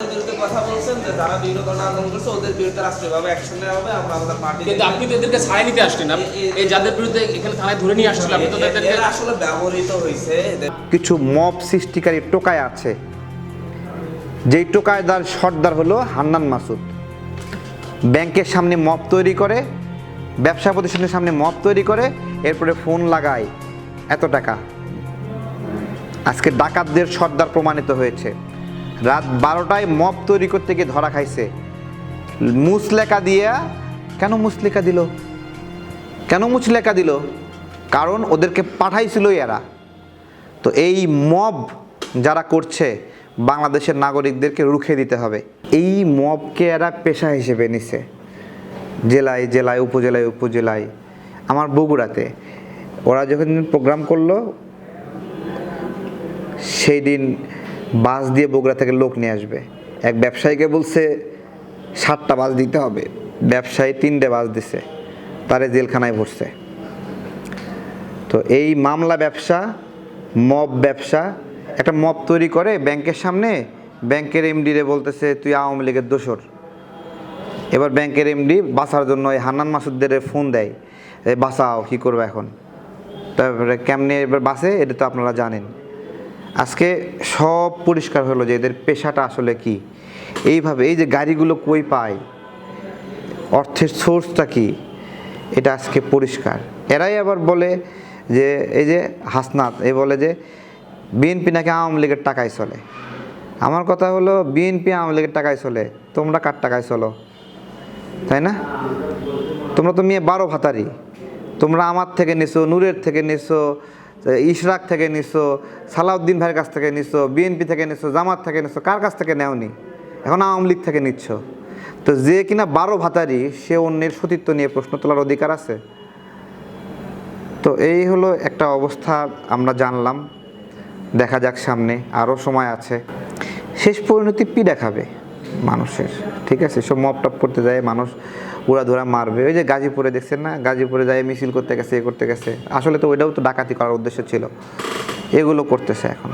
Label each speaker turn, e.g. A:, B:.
A: বিরুদ্ধে কথা বলছেন যে যারা বিভিন্ন ধরনের আন্দোলন করছে ওদের বিরুদ্ধে রাষ্ট্রীয়ভাবে অ্যাকশন নেওয়া হবে আমরা আমাদের পার্টি
B: কিন্তু আপনি তো এদেরকে ছাড়াই নিতে আসলেন এই যাদের বিরুদ্ধে এখানে থানায় ধরে নিয়ে আসছিলেন আপনি তো তাদেরকে
A: আসলে ব্যবহৃত হয়েছে
C: কিছু মব সৃষ্টিকারী টোকায় আছে। যেই টোকায়দার সর্দার হলো হান্নান মাসুদ। ব্যাংকের সামনে মব তৈরি করে ব্যবসা প্রতিষ্ঠানের সামনে মব তৈরি করে এরপরে ফোন লাগায় এত টাকা। আজকে ডাকাতদের সর্দার প্রমাণিত হয়েছে। রাত বারোটায় মব তৈরি করতে গিয়ে ধরা খাইছে। মুসলেকা দিয়া কেন মুসলেকা দিল? কেন মুচলেকা দিল? কারণ ওদেরকে পাঠাইছিল এরা। তো এই মব যারা করছে, বাংলাদেশের নাগরিকদেরকে রুখে দিতে হবে। এই মবকে এরা পেশা হিসেবে নিছে। জেলায় জেলায়, উপজেলায় উপজেলায়। আমার বগুড়াতে। ওরা যখন প্রোগ্রাম করল, সেই দিন বাস দিয়ে বগুড়া থেকে লোক নিয়ে আসবে। এক ব্যবসায়ীকে বলছে, সাতটা বাস দিতে হবে। ব্যবসায়ী তিনটে বাস দিছে, তারে জেলখানায় ভরছে। তো এই মামলা ব্যবসা, মব ব্যবসা, একটা মব তৈরি করে ব্যাংকের সামনে, ব্যাংকের এমডি রে বলতেছে, তুই আওয়ামী লীগের দোসর এবার ব্যাংকের এমডি বাঁচার জন্য এই হান্নান মাসুদদের ফোন দেয়, এ, বাঁচাও, কী করবে এখন? তারপরে কেমনে এবার বাসে এটা তো আপনারা জানেন। আজকে সব পরিষ্কার হলো যে এদের পেশাটা আসলে কি। এইভাবে এই যে গাড়িগুলো কই পায়, অর্থের সোর্সটা কি, এটা আজকে পরিষ্কার। এরাই আবার বলে যে, এই যে হাসনাত, এ বলে যে বিএনপি নাকি আওয়ামী লীগের টাকায় চলে। আমার কথা হলো বিএনপি আওয়ামী লীগের টাকায় চলে, তোমরা কার টাকায় চলো? তাই না? তোমরা তো মেয়ে বারো ভাতারি। তোমরা আমার থেকে নিছো, নূরের থেকে নিছো ইশরাক থেকে নিছো, সালাউদ্দিন ভাইয়ের কাছ থেকে নিছো, বিএনপি থেকে নিছো, জামাত থেকে নিছো, কার কাছ থেকে নেওনি? এখন আওয়ামী লীগ থেকে নিচ্ছ। তো যে কিনা বারো ভাতারি, সে অন্যের সতীত্ব নিয়ে প্রশ্ন তোলার অধিকার আছে? তো এই হলো একটা অবস্থা আমরা জানলাম। দেখা যাক সামনে আরও সময় আছে। শেষ পরিণতি পি খাবে মানুষের। ঠিক আছে? সব মপ টপ করতে যায়, মানুষ উড়াধুরা মারবে। ওই যে গাজীপুরে দেখছেন না? গাজীপুরে যায় মিছিল করতে গেছে, এ করতে গেছে। আসলে তো ওইটাও তো ডাকাতি করার উদ্দেশ্য ছিল। এগুলো করতেছে এখন।